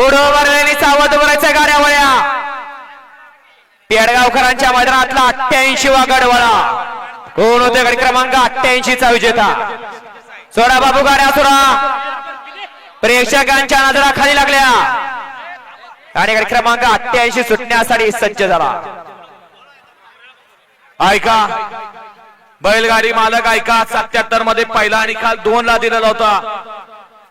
पुढं भरलेली सावध उभरायच्या गाड्या पेडगावकरांच्या मैदानातला अठ्ठ्याऐंशी वा गडवळा. कोण होते गड क्रमांक? अठ्ठ्याऐंशी चा विजेता. सोडा बाबू गाड्या सोडा. प्रेक्षकांच्या नजरा खाली लागल्या. आणि गड क्रमांक अठ्ठ्याऐंशी सुटण्यासाठी सज्ज झाला. ऐका. बैलगाडी मालक ऐका. सत्याहत्तरमध्ये पहिला निकाल दोन ला दिलेला होता.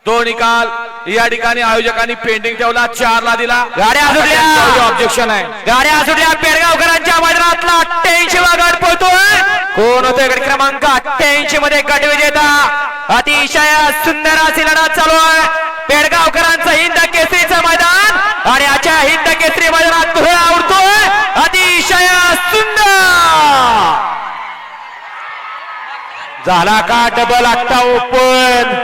तो निकाल. या ठिकाणी आयोजकांनी पेंडिंग ठेवला चार ला दिला. गाड्या सुटल्या ऑब्जेक्शन आहे गाड्या सुटल्या पेडगावकरांच्या मैदानातला अठ्ठ्याऐंशी वा गट पळतोय कोण होते गट क्रमांक? अठ्ठ्याऐंशी मध्ये गट विजेता. अतिशय सुंदर अशी लढत चालू आहे. पेडगावकरांचं हिंद केसरीचं मैदान आणि आजच्या हिंद केसरी मैदानात धुळा उडतोय अतिशय सुंदर. झाला का डबल आत्ता ओपन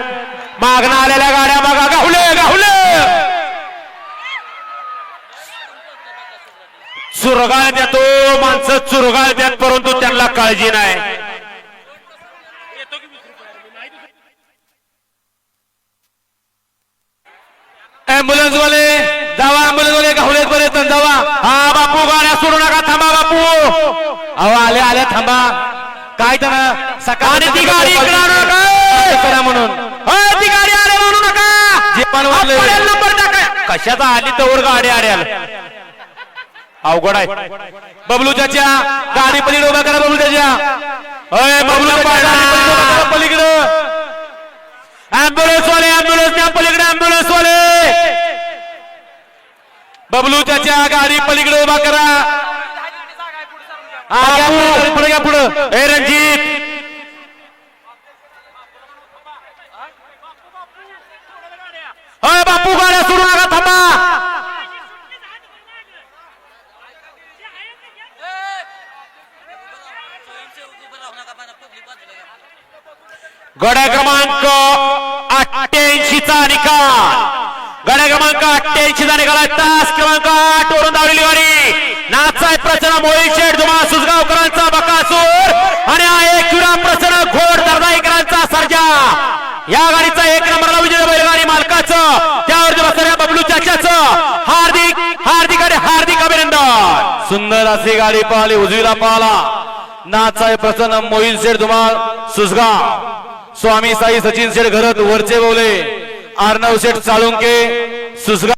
चुरगाळ देतो माणसं चुरगाळ देत परंतु त्यांना काळजी नाही. अँब्युलन्स वाले जावा अँब्युलन्स वाले गाहुलेत पर्यंत जावा. हा बापू गाड्या सोडू नका थांबा बापू. अहो आले आले थांबा. काय तर सकाळी ती गाडी करा म्हणून. अय, ती गाडी आले म्हणू नका. जे पण नंबर टाका. कशाचा आली तर गाडी आड्याल? अवघड आहे. बबलू चाच्या गाडी पलीकडे उभा करा बबलू चाच्या अय बबलू पलीकडे अँब्युलन्स वाले अँब्युलन्स त्या पलीकडे अँब्युलन्स वाले बबलू चाच्या गाडी पलीकडे उभा करा. पुढे पुढे. ए रणजित अय बापू गाड्या सोडू नका थांबा गड्या क्रमांक अठ्ठ्याऐंशी चा निकाल. गड्या क्रमांक अठ्ठ्याऐंशी चा निकाल तास क्रमांक आठ वरून धावलेली गाडी नाचाय प्रचना मोळी शेठ धुमा सुजगावकरांचा बकासूर आणि हा एक चुरा प्रचना घोड दर्दाईकरांचा सर्जा. या गाडीचा एक नंबरला विजय बैलगाडी मालकाचं त्यावरती बसणाऱ्या बबलू चाच्याचं हार्दिक हार्दिक आणि हार्दिक अभिनंदन. सुंदर अशी गाडी पाहिली उजवीला पाहला. नाथसाहेब प्रसन्न मोहिल शेठ धुमाळ सुसगा स्वामी साई सचिन शेठ घरत वरचे बोले अर्णव शेठ चाळुंके सुसगा